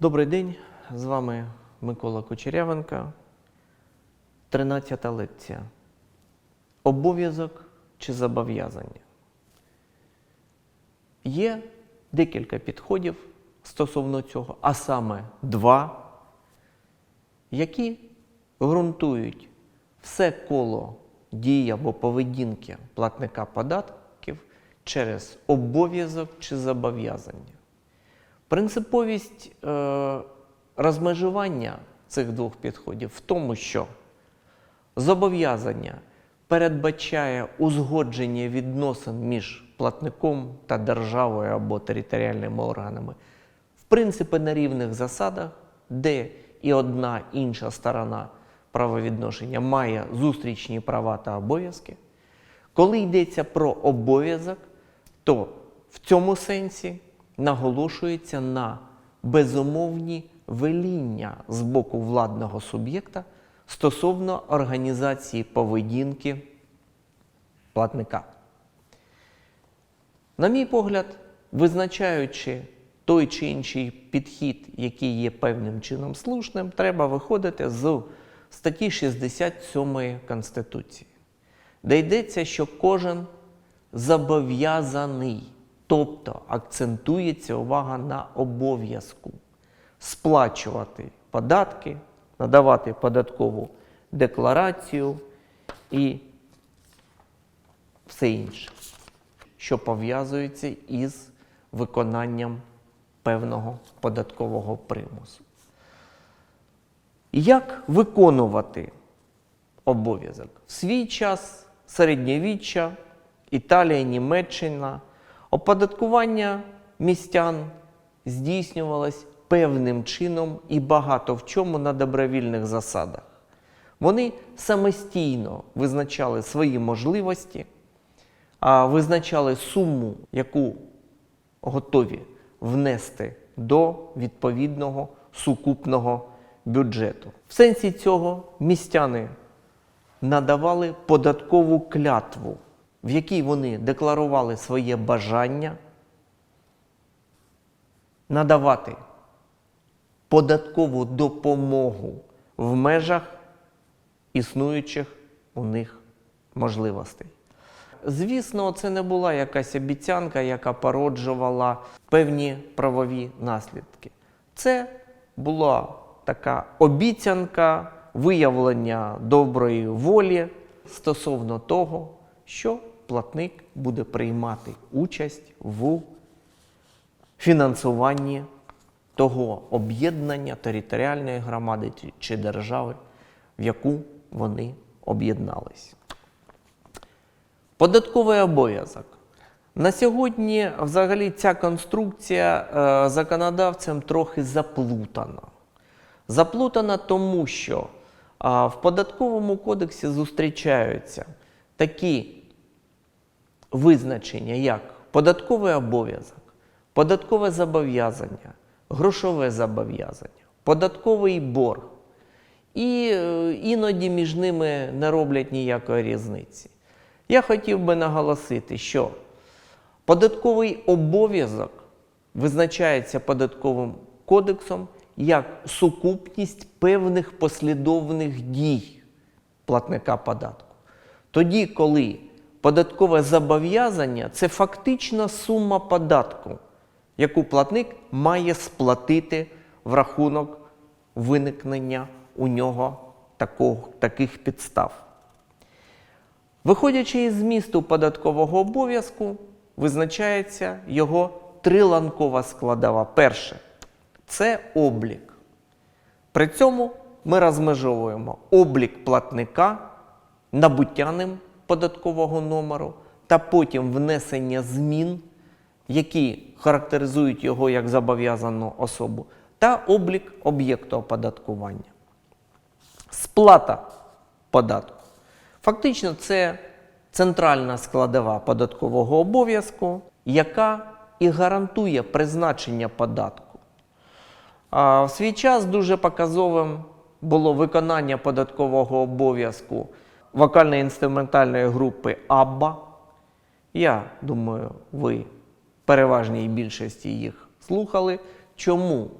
Добрий день, з вами Микола Кучерявенко. 13 лекція. Обов'язок чи зобов'язання. Є декілька підходів стосовно цього, а саме два, які ґрунтують все коло дії або поведінки платника податків через обов'язок чи зобов'язання. Принциповість е, розмежування цих двох підходів в тому, що зобов'язання передбачає узгодження відносин між платником та державою або територіальними органами, в принципі, на рівних засадах, де і одна інша сторона правовідношення має зустрічні права та обов'язки. Коли йдеться про обов'язок, то в цьому сенсі наголошується на безумовні веління з боку владного суб'єкта стосовно організації поведінки платника. На мій погляд, визначаючи той чи інший підхід, який є певним чином слушним, треба виходити з статті 67 Конституції, де йдеться, що кожен зобов'язаний, тобто акцентується увага на обов'язку сплачувати податки, надавати податкову декларацію і все інше, що пов'язується із виконанням певного податкового примусу. Як виконувати обов'язок? В свій час середньовіччя, Італія, Німеччина, оподаткування містян здійснювалось певним чином і багато в чому на добровільних засадах. Вони самостійно визначали свої можливості, а визначали суму, яку готові внести до відповідного сукупного бюджету. В сенсі цього містяни надавали податкову клятву, в якій вони декларували своє бажання надавати податкову допомогу в межах існуючих у них можливостей. Звісно, це не була якась обіцянка, яка породжувала певні правові наслідки. Це була така обіцянка виявлення доброї волі стосовно того, що платник буде приймати участь в фінансуванні того об'єднання територіальної громади чи- держави, в яку вони об'єднались. Податковий обов'язок. На сьогодні взагалі ця конструкція е, законодавцем трохи заплутана. Заплутана тому, що в податковому кодексі зустрічаються такі визначення, як податковий обов'язок, податкове зобов'язання, грошове зобов'язання, податковий борг. І е, іноді між ними не роблять ніякої різниці. Я хотів би наголосити, що податковий обов'язок визначається податковим кодексом як сукупність певних послідовних дій платника податку. Тоді, коли податкове зобов'язання це фактично сума податку, яку платник має сплатити в рахунок виникнення у нього такого, таких підстав. Виходячи із змісту податкового обов'язку, визначається його триланкова складова. Перше це облік. При цьому ми розмежовуємо облік платника набуття ним податкового номеру та потім внесення змін, які характеризують його як зобов'язану особу, та облік об'єкту оподаткування. Сплата податку. Фактично, це центральна складова податкового обов'язку, яка і гарантує призначення податку. А в свій час дуже показовим було виконання податкового обов'язку вокально-інструментальної групи АББА. Я думаю, ви в переважній більшості їх слухали. Чому?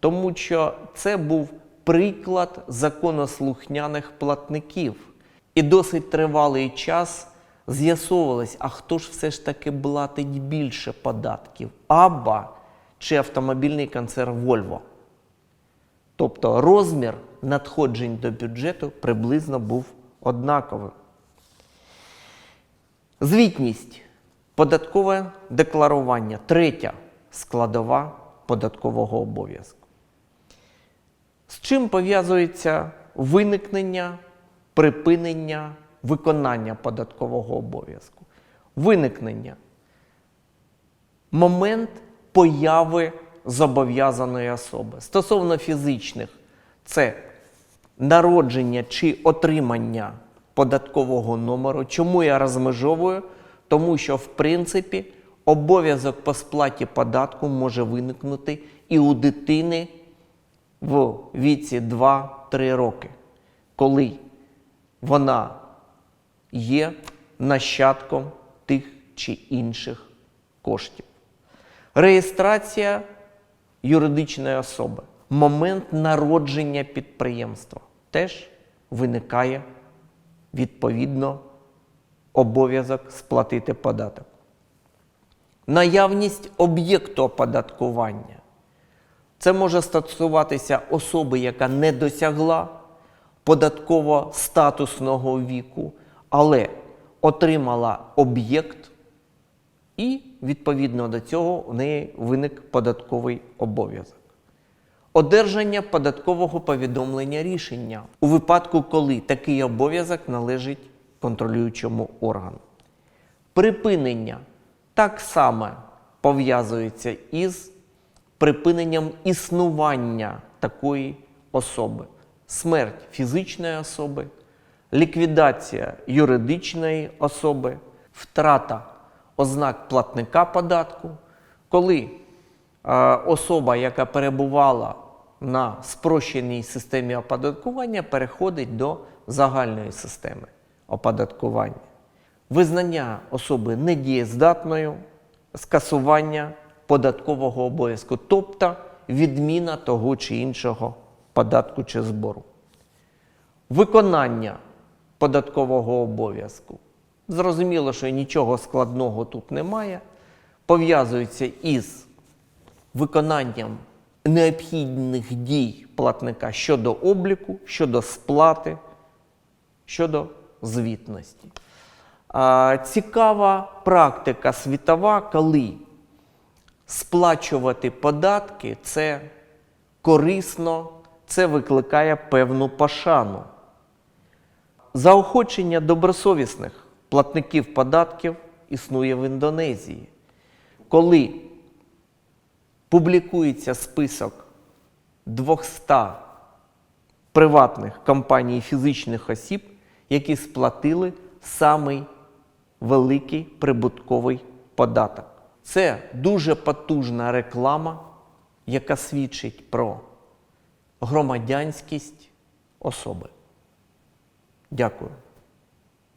Тому що це був приклад законослухняних платників. І досить тривалий час з'ясовувалось, а хто ж все ж таки платить більше податків? Абба чи автомобільний концерн Вольво. Тобто розмір надходжень до бюджету приблизно був однаковим. Звітність, податкове декларування третя складова податкового обов'язку. З чим пов'язується виникнення, припинення виконання податкового обов'язку? Виникнення момент появи зобов'язаної особи. Стосовно фізичних, це народження чи отримання податкового номеру. Чому я розмежовую? Тому що, в принципі, обов'язок по сплаті податку може виникнути і у дитини в віці 2-3 роки, коли вона є нащадком тих чи інших коштів. Реєстрація юридичної особи. Момент народження підприємства теж виникає відповідно обов'язок сплатити податок. Наявність об'єкту оподаткування. Це може стосуватися особи, яка не досягла податково-статусного віку, але отримала об'єкт, і відповідно до цього у неї виник податковий обов'язок. Одержання податкового повідомлення рішення у випадку, коли такий обов'язок належить контролюючому органу. Припинення так само пов'язується із припиненням існування такої особи, смерть фізичної особи, ліквідація юридичної особи, втрата ознак платника податку, коли особа, яка перебувала на спрощеній системі оподаткування, переходить до загальної системи оподаткування. Визнання особи недієздатною, скасування податкового обов'язку, тобто відміна того чи іншого податку чи збору. Виконання податкового обов'язку. Зрозуміло, що нічого складного тут немає. Пов'язується із виконанням необхідних дій платника щодо обліку, щодо сплати, щодо звітності. Цікава практика світова, коли сплачувати податки це корисно, це викликає певну пошану. Заохочення добросовісних платників податків існує в Індонезії. Коли публікується список 200 приватних компаній і фізичних осіб, які сплатили самий великий прибутковий податок. Це дуже потужна реклама, яка свідчить про громадянськість особи. Дякую.